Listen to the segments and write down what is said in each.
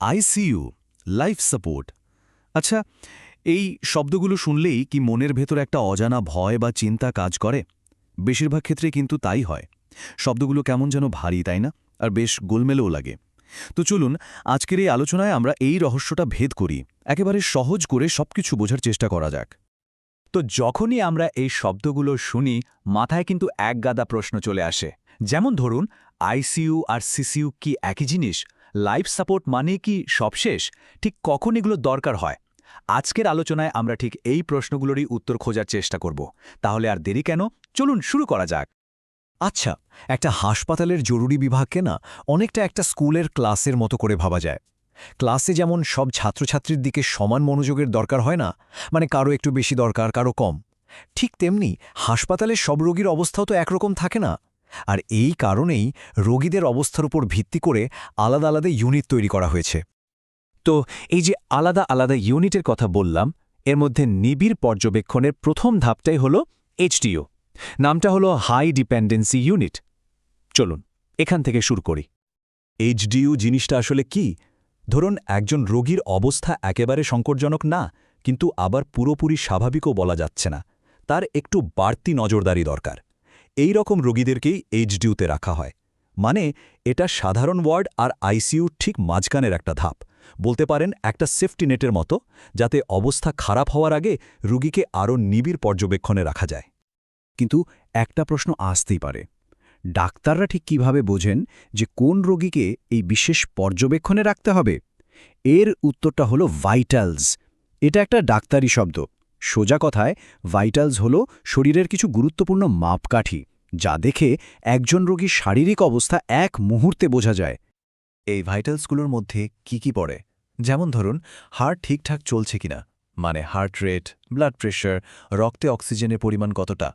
ICU life support. আচ্ছা এই শব্দগুলো শুনলেই কি মনের ভেতর একটা অজানা ভয় বা চিন্তা কাজ করে? বেশিরভাগ ক্ষেত্রে কিন্তু তাই হয়। শব্দগুলো কেমন যেন ভারী, তাই না? আর বেশ গোলমেলেও লাগে। তো চলুন, আজকের এই আলোচনায় আমরা এই রহস্যটা ভেদ করি। একেবারে সহজ করে সবকিছু বোঝার চেষ্টা করা যাক। তো যখনই আমরা এই শব্দগুলো শুনি, মাথায় কিন্তু এক গাদা প্রশ্ন চলে আসে। যেমন ধরুন আইসিইউ আর সিসিইউ কি একই জিনিস? লাইফ সাপোর্ট মানে কি সবশেষ? ঠিক কখন এগুলো দরকার হয়? আজকের আলোচনায় আমরা ঠিক এই প্রশ্নগুলোরই উত্তর খোঁজার চেষ্টা করব। তাহলে আর দেরি কেন? চলুন শুরু করা যাক। আচ্ছা একটা হাসপাতালের জরুরি বিভাগকে না অনেকটা একটা স্কুলের ক্লাসের মতো করে ভাবা যায়। ক্লাসে যেমন সব ছাত্রছাত্রীর দিকে সমান মনোযোগের দরকার হয় না মানে কারও একটু বেশি দরকার, কারও কম। ঠিক তেমনি হাসপাতালে সব রোগীর অবস্থাও তো একরকম থাকে না। আর এই কারণেই রোগীদের অবস্থার উপর ভিত্তি করে আলাদা আলাদা ইউনিট তৈরি করা হয়েছে। তো এই যে আলাদা আলাদা ইউনিটের কথা বললাম, এর মধ্যে নিবিড় পর্যবেক্ষণের প্রথম ধাপটাই হল এইচডিও নামটা হলো হাই ডিপেন্ডেন্সি ইউনিট চলুন, এখান থেকে শুরু করি। এইচডিইউ জিনিসটা আসলে কি? ধরুন, একজন রোগীর অবস্থা একেবারে সংকটজনক না, কিন্তু আবার পুরোপুরি স্বাভাবিকও বলা যাচ্ছে না। তার একটু বাড়তি নজরদারি দরকার। এই রকম রোগীদেরকেই এইচডিউতে রাখা হয়। মানে এটা সাধারণ ওয়ার্ড আর আইসিইউ ঠিক মাঝখানের একটা ধাপ। বলতে পারেন একটা সেফটি নেটের মতো, যাতে অবস্থা খারাপ হওয়ার আগে রুগীকে আরও নিবিড় পর্যবেক্ষণে রাখা যায়। কিন্তু একটা প্রশ্ন আসতেই পারে। ডাক্তাররা ঠিক কীভাবে বোঝেন যে কোন রোগীকে এই বিশেষ পর্যবেক্ষণে রাখতে হবে? এর উত্তরটা হলো ভাইটালস। এটা একটা ডাক্তারি শব্দ। সোজা কথায় ভাইটালস হলো শরীরের কিছু গুরুত্বপূর্ণ মাপকাঠি, যা দেখে একজন রোগীর শারীরিক অবস্থা এক মুহূর্তে বোঝা যায়। এই ভাইটালসগুলোর মধ্যে কি কি পড়ে? যেমন ধরুন হার্ট ঠিকঠাক চলছে কিনা মানে হার্ট রেট, ব্লাড প্রেশার, রক্তে অক্সিজেনের পরিমাণ কতটা,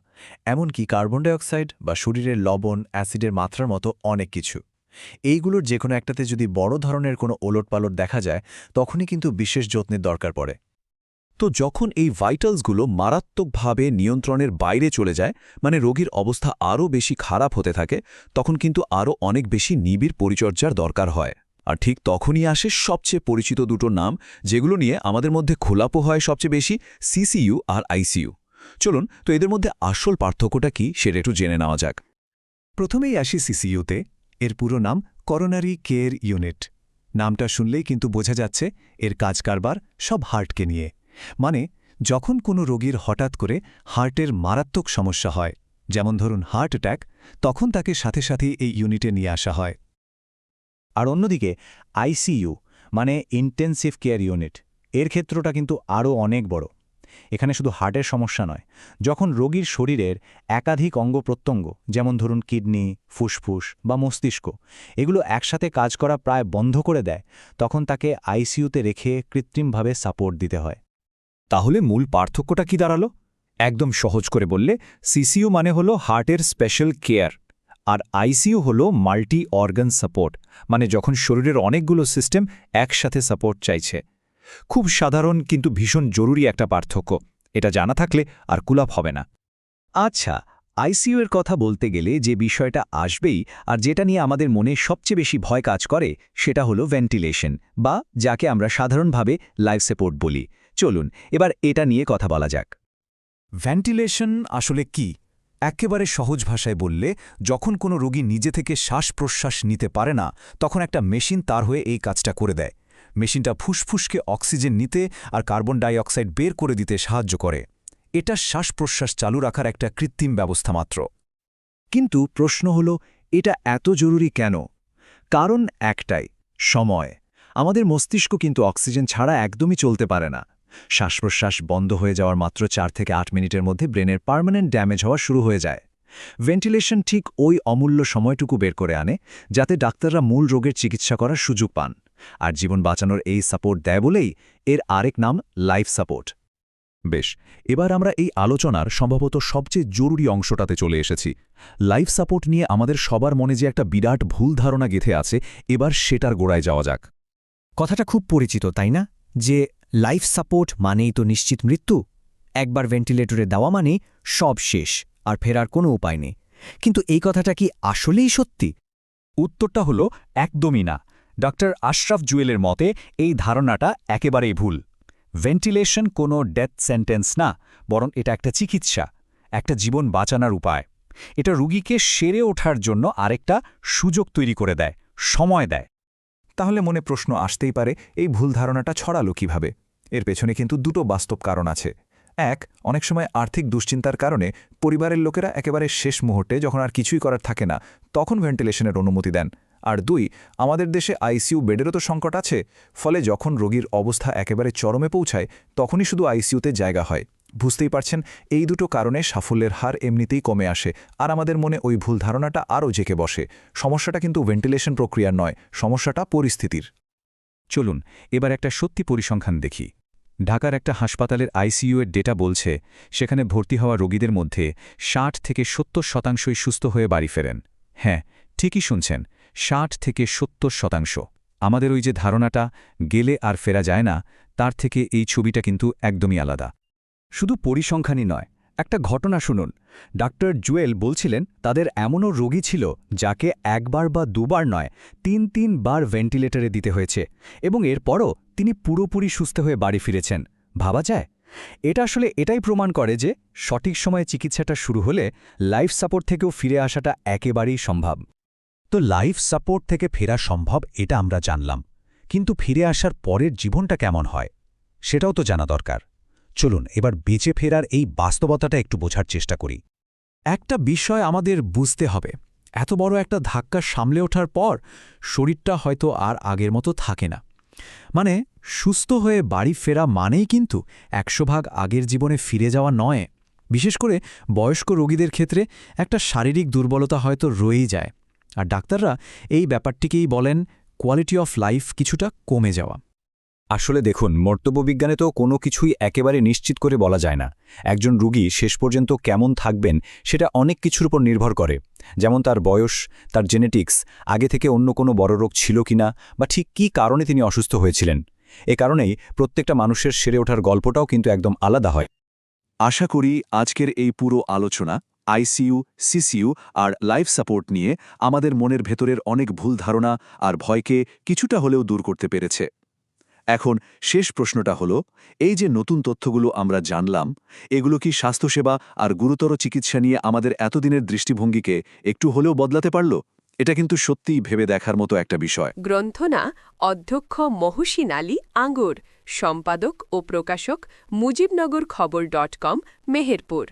এমনকি কার্বন ডাইঅক্সাইড বা শরীরের লবণ, অ্যাসিডের মাত্রার মতো অনেক কিছু। এইগুলোর যে কোনো একটাতে যদি বড় ধরনের কোনো ওলটপালট দেখা যায়, তখনই কিন্তু বিশেষ যত্নের দরকার পড়ে। তো যখন এই ভাইটালসগুলো মারাত্মকভাবে নিয়ন্ত্রণের বাইরে চলে যায় মানে রোগীর অবস্থা আরও বেশি খারাপ হতে থাকে, তখন কিন্তু আরও অনেক বেশি নিবিড় পরিচর্যার দরকার হয়। আর ঠিক তখনই আসে সবচেয়ে পরিচিত দুটো নাম, যেগুলো নিয়ে আমাদের মধ্যে খোলাপো হয় সবচেয়ে বেশি, সিসিইউ আর আইসিইউ। চলুন, তো এদের মধ্যে আসল পার্থক্যটা কি সেটা একটু জেনে নেওয়া যাক। প্রথমেই আসি সিসিইউতে। এর পুরো নাম করোনারি কেয়ার ইউনিট। নামটা শুনলেই কিন্তু বোঝা যাচ্ছে, এর কাজ কারবার সব হার্টকে নিয়ে। মানে যখন কোনো রোগীর হঠাৎ করে হার্টের মারাত্মক সমস্যা হয়, যেমন ধরুন হার্ট অ্যাট্যাক তখন তাকে সাথে সাথেই এই ইউনিটে নিয়ে আসা হয়। আর অন্যদিকে আইসিইউ মানে ইন্টেন্সিভ কেয়ার ইউনিট এর ক্ষেত্রটা কিন্তু আরও অনেক বড়। এখানে শুধু হার্টের সমস্যা নয়, যখন রোগীর শরীরের একাধিক অঙ্গ প্রত্যঙ্গ, যেমন ধরুন কিডনি, ফুসফুস বা মস্তিষ্ক, এগুলো একসাথে কাজ করা প্রায় বন্ধ করে দেয়, তখন তাকে আইসিইউতে রেখে কৃত্রিমভাবে সাপোর্ট দিতে হয়। তাহলে মূল পার্থক্যটা কি দাঁড়াল? একদম সহজ করে বললে সিসিইউ মানে হলো হার্টের স্পেশাল কেয়ার, আর আইসিইউ হলো মাল্টি অর্গান সাপোর্ট মানে যখন শরীরের অনেকগুলো সিস্টেম একসাথে সাপোর্ট চাইছে। খুব সাধারণ কিন্তু ভীষণ জরুরি একটা পার্থক্য, এটা জানা থাকলে আর কুলাপ হবে না। আচ্ছা আইসিইউ এর কথা বলতে গেলে যে বিষয়টা আসবেই আর যেটা নিয়ে আমাদের মনে সবচেয়ে বেশি ভয় কাজ করে, সেটা হলো ভেন্টিলেশন, বা যাকে আমরা সাধারণভাবে লাইফ সাপোর্ট বলি। চলুন, এবার এটা নিয়ে কথা বলা যাক। ভেন্টিলেশন আসলে কি? একেবারে সহজ ভাষায় বললে, যখন কোনো রোগী নিজে থেকে শ্বাস প্রশ্বাস নিতে পারে না, তখন একটা মেশিন তার হয়ে এই কাজটা করে দেয়। মেশিনটা ফুসফুসকে অক্সিজেন নিতে আর কার্বন ডাই অক্সাইড বের করে দিতে সাহায্য করে। এটা শ্বাস প্রশ্বাস চালু রাখার একটা কৃত্রিম ব্যবস্থা মাত্র। কিন্তু প্রশ্ন হল, এটা এত জরুরি কেন? কারণ একটাই, সময়। আমাদের মস্তিষ্ক কিন্তু অক্সিজেন ছাড়া একদমই চলতে পারে না। শ্বাস প্রশ্বাস বন্ধ হয়ে যাওয়ার মাত্র চার থেকে আট মিনিটের মধ্যে ব্রেনের পার্মানেন্ট ড্যামেজ হওয়া শুরু হয়ে যায়। ভেন্টিলেশন ঠিক ওই অমূল্য সময়টুকু বের করে আনে, যাতে ডাক্তাররা মূল রোগের চিকিৎসা করার সুযোগ পান। আর জীবন বাঁচানোর এই সাপোর্ট দেয় বলেই এর আরেক নাম লাইফ সাপোর্ট। বেশ, এবার আমরা এই আলোচনার সম্ভবত সবচেয়ে জরুরি অংশটাতে চলে এসেছি। লাইফ সাপোর্ট নিয়ে আমাদের সবার মনে যে একটা বিরাট ভুল ধারণা গেথে আছে, এবার সেটার গোড়ায় যাওয়া যাক। কথাটা খুব পরিচিত, তাই না? যে লাইফ সাপোর্ট মানেই তো নিশ্চিত মৃত্যু। একবার ভেন্টিলেটরে দেওয়া মানে সব শেষ, আর ফেরার কোনো উপায় নেই। কিন্তু এই কথাটা কি আসলেই সত্যি? উত্তরটা হলো, একদমই না। ডক্টর আশরাফ জুয়েলের মতে, এই ধারণাটা একেবারেই ভুল। ভেন্টিলেশন কোনো ডেথ সেন্টেন্স না, বরং এটা একটা চিকিৎসা, একটা জীবন বাঁচানোর উপায়। এটা রুগীকে সেরে ওঠার জন্য আরেকটা সুযোগ তৈরি করে দেয়, সময় দেয়। তাহলে মনে প্রশ্ন আসতেই পারে, এই ভুল ধারণাটা ছড়ালো কীভাবে? এর পেছনে কিন্তু দুটো বাস্তব কারণ আছে। এক, অনেক সময় আর্থিক দুশ্চিন্তার কারণে পরিবারের লোকেরা একেবারে শেষ মুহূর্তে যখন আর কিছুই করার থাকে না, তখন ভেন্টিলেশনের অনুমতি দেন। আর দুই, আমাদের দেশে আইসিইউ বেডেরও তো সংকট আছে, ফলে যখন রোগীর অবস্থা একেবারে চরমে পৌঁছায়, তখনই শুধু আইসিইউতে জায়গা হয়। বুঝতেই পারছেন, এই দুটো কারণে সাফল্যের হার এমনিতেই কমে আসে। আর আমাদের মনে ওই ভুল ধারণাটা আরও জেকে বসে। সমস্যাটা কিন্তু ভেন্টিলেশন প্রক্রিয়ার নয়, সমস্যাটা পরিস্থিতির। চলুন, এবার একটা সত্যি পরিসংখ্যান দেখি। ঢাকার একটা হাসপাতালের আইসিইউ এর ডেটা বলছে, সেখানে ভর্তি হওয়া রোগীদের মধ্যে ষাট থেকে সত্তর শতাংশই সুস্থ হয়ে বাড়ি ফেরেন। হ্যাঁ ঠিকই শুনছেন, ষাট থেকে সত্তর শতাংশ। আমাদের ওই যে ধারণাটা, গেলে আর ফেরা যায় না, তার থেকে এই ছবিটা কিন্তু একদমই আলাদা। শুধু পরিসংখ্যানই নয়, একটা ঘটনা শুনুন। ডাক্তার জুয়েল বলছিলেন, তাদের এমনও রোগী ছিল যাকে একবার বা দুবার নয়, তিন তিনবার ভেন্টিলেটরে দিতে হয়েছে এবং এরপরও তিনি পুরোপুরি সুস্থ হয়ে বাড়ি ফিরেছেন। ভাবা যায়? এটা আসলে এটাই প্রমাণ করে যে সঠিক সময়ে চিকিৎসাটা শুরু হলে লাইফ সাপোর্ট থেকেও ফিরে আসাটা একেবারেই সম্ভব। তো লাইফ সাপোর্ট থেকে ফেরা সম্ভব এটা আমরা জানলাম, কিন্তু ফিরে আসার পরের জীবনটা কেমন হয়, সেটাও তো জানা দরকার। চলুন, এবার বেঁচে ফেরার এই বাস্তবতাটা একটু বোঝার চেষ্টা করি। একটা বিষয় আমাদের বুঝতে হবে। এত বড় একটা ধাক্কা সামলে ওঠার পর শরীরটা হয়তো আর আগের মতো থাকে না। মানে সুস্থ হয়ে বাড়ি ফেরা মানেই কিন্তু একশো ভাগ আগের জীবনে ফিরে যাওয়া নয়। বিশেষ করে বয়স্ক রোগীদের ক্ষেত্রে একটা শারীরিক দুর্বলতা হয়তো রয়েই যায়। আর ডাক্তাররা এই ব্যাপারটিকেই বলেন কোয়ালিটি অফ লাইফ কিছুটা কমে যাওয়া। আসলে দেখুন, মর্তব্যবিজ্ঞানে তো কোনো কিছুই একেবারে নিশ্চিত করে বলা যায় না। একজন রুগী শেষ পর্যন্ত কেমন থাকবেন সেটা অনেক কিছুর উপর নির্ভর করে। যেমন তার বয়স, তার জেনেটিক্স আগে থেকে অন্য কোনো বড় রোগ ছিল কিনা বা ঠিক কী কারণে তিনি অসুস্থ হয়েছিলেন। এ কারণেই প্রত্যেকটা মানুষের সেরে ওঠার গল্পটাও কিন্তু একদম আলাদা হয়। আশা করি আজকের এই পুরো আলোচনা, আইসিইউ, সিসিইউ আর লাইফ সাপোর্ট নিয়ে আমাদের মনের ভেতরের অনেক ভুল ধারণা আর ভয়কে কিছুটা হলেও দূর করতে পেরেছে। এখন শেষ প্রশ্নটা হলো, এই যে নতুন তথ্যগুলো আমরা জানলাম, এগুলো কি স্বাস্থ্যসেবা আর গুরুতর চিকিৎসা নিয়ে আমাদের এতদিনের দৃষ্টিভঙ্গিকে একটু হলেও বদলাতে পারল? এটা কিন্তু সত্যিই ভেবে দেখার মতো একটা বিষয়। গ্রন্থনা অধ্যক্ষ মহসিন আলী আঙ্গুর, সম্পাদক ও প্রকাশক মুজিবনগর খবর ডট কম, মেহেরপুর।